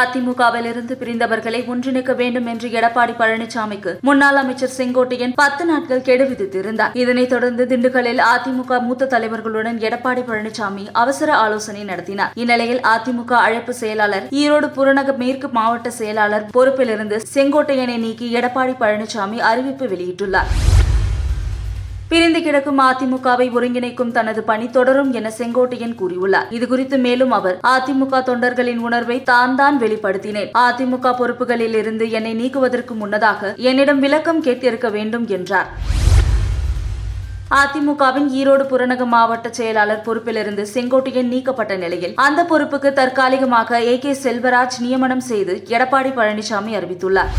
அதிமுகவிலிருந்து பிரிந்தவர்களை ஒன்றிணைக்க வேண்டும் என்று எடப்பாடி பழனிசாமிக்கு முன்னாள் அமைச்சர் செங்கோட்டையன் பத்து நாட்கள் கெடு விதித்திருந்தார். இதனைத் தொடர்ந்து திண்டுக்கல்லில் அதிமுக மூத்த தலைவர்களுடன் எடப்பாடி பழனிசாமி அவசர ஆலோசனை நடத்தினார். இந்நிலையில் அதிமுக அழைப்பு செயலாளர் ஈரோடு புறநகர் மேற்கு மாவட்ட செயலாளர் பொறுப்பிலிருந்து செங்கோட்டையனை நீக்கி எடப்பாடி பழனிசாமி அறிவிப்பு வெளியிட்டுள்ளார். பிரிந்து கிடக்கும் அதிமுகவை ஒருங்கிணைக்கும் தனது பணி தொடரும் என செங்கோட்டையன் கூறியுள்ளார். இதுகுறித்து மேலும் அவர் அதிமுக தொண்டர்களின் உணர்வை தான் தான் வெளிப்படுத்தினேன். அதிமுக பொறுப்புகளில் இருந்து என்னை நீக்குவதற்கு முன்னதாக என்னிடம் விளக்கம் கேட்டிருக்க வேண்டும் என்றார். அதிமுகவின் ஈரோடு புறநகர் மாவட்ட செயலாளர் பொறுப்பிலிருந்து செங்கோட்டையன் நீக்கப்பட்ட நிலையில் அந்த பொறுப்புக்கு தற்காலிகமாக ஏ கே செல்வராஜ் நியமனம் செய்து எடப்பாடி பழனிசாமி அறிவித்துள்ளார்.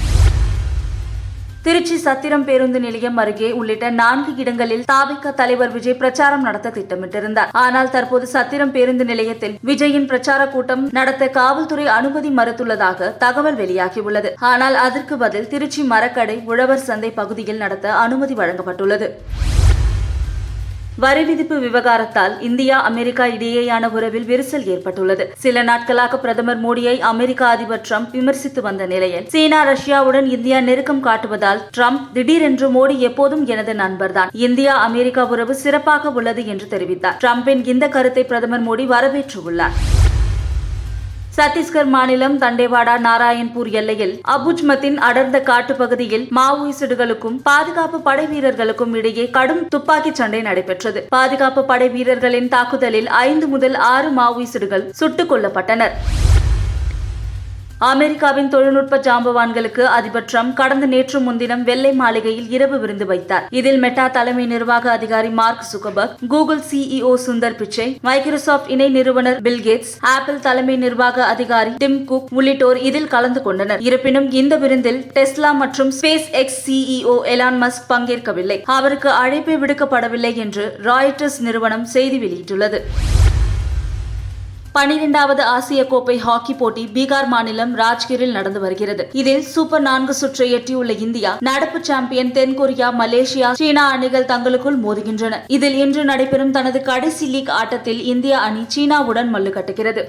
திருச்சி சத்திரம் பேருந்து நிலையம் அருகே உள்ளிட்ட நான்கு இடங்களில் தாபிக தலைவர் விஜய் பிரச்சாரம் நடத்த திட்டமிட்டிருந்தார். ஆனால் தற்போது சத்திரம் பேருந்து நிலையத்தில் விஜயின் பிரச்சார கூட்டம் நடத்த காவல்துறை அனுமதி மறுத்துள்ளதாக தகவல் வெளியாகியுள்ளது. ஆனால் அதற்கு பதில் திருச்சி மரக்கடை உழவர் சந்தை பகுதியில் நடத்த அனுமதி வழங்கப்பட்டுள்ளது. வரி விதிப்பு விவகாரத்தால் இந்தியா அமெரிக்கா இடையேயான உறவில் விரிசல் ஏற்பட்டுள்ளது. சில நாட்களாக பிரதமர் மோடியை அமெரிக்க அதிபர் டிரம்ப் விமர்சித்து வந்த நிலையில் சீனா ரஷ்யாவுடன் இந்தியா நெருக்கம் காட்டுவதால் டிரம்ப் திடீரென்று மோடி எப்போதும் எனது நண்பர்தான். இந்தியா அமெரிக்கா உறவு சிறப்பாக உள்ளது என்று தெரிவித்தார். டிரம்பின் இந்த கருத்தை பிரதமர் மோடி வரவேற்றுள்ளார். சத்தீஸ்கர் மாநிலம் தண்டேவாடா நாராயண்பூர் எல்லையில் அபுஜ்மத்தின் அடர்ந்த காட்டுப்பகுதியில் மாவோயிஸ்டுகளுக்கும் பாதுகாப்பு படை வீரர்களுக்கும் இடையே கடும் துப்பாக்கிச் சண்டை நடைபெற்றது. பாதுகாப்பு படை வீரர்களின் தாக்குதலில் ஐந்து முதல் ஆறு மாவோயிஸ்டுகள் சுட்டுக் கொல்லப்பட்டனர். அமெரிக்காவின் தொழில்நுட்ப ஜாம்பவான்களுக்கு அதிபர் ட்ரம்ப் கடந்த நேற்று முன்தினம் வெள்ளை மாளிகையில் இரவு விருந்து வைத்தார். இதில் மெட்டா தலைமை நிர்வாக அதிகாரி Mark Zuckerberg Google CEO Sundar Pichai Microsoft இணை நிறுவனர் பில்கேட்ஸ் ஆப்பிள் தலைமை நிர்வாக அதிகாரி டிம் குக் உள்ளிட்டோர் இதில் கலந்து கொண்டனர். இருப்பினும் இந்த விருந்தில் டெஸ்லா மற்றும் Space X CEO Elon Musk பங்கேற்கவில்லை. அவருக்கு அழைப்பு விடுக்கப்படவில்லை என்று ராய்டர்ஸ் நிறுவனம் செய்தி வெளியிட்டுள்ளது. பனிரெண்டாவது ஆசிய கோப்பை ஹாக்கி போட்டி பீகார் மாநிலம் ராஜ்கிரில் நடந்து வருகிறது. இதில் சூப்பர் நான்கு சுற்றை எட்டியுள்ள இந்தியா நடப்பு சாம்பியன் தென்கொரியா மலேசியா சீனா அணிகள் தங்களுக்குள் மோதுகின்றன. இதில் இன்று நடைபெறும் தனது கடைசி லீக் ஆட்டத்தில் இந்திய அணி சீனாவுடன் மல்லு கட்டுகிறது.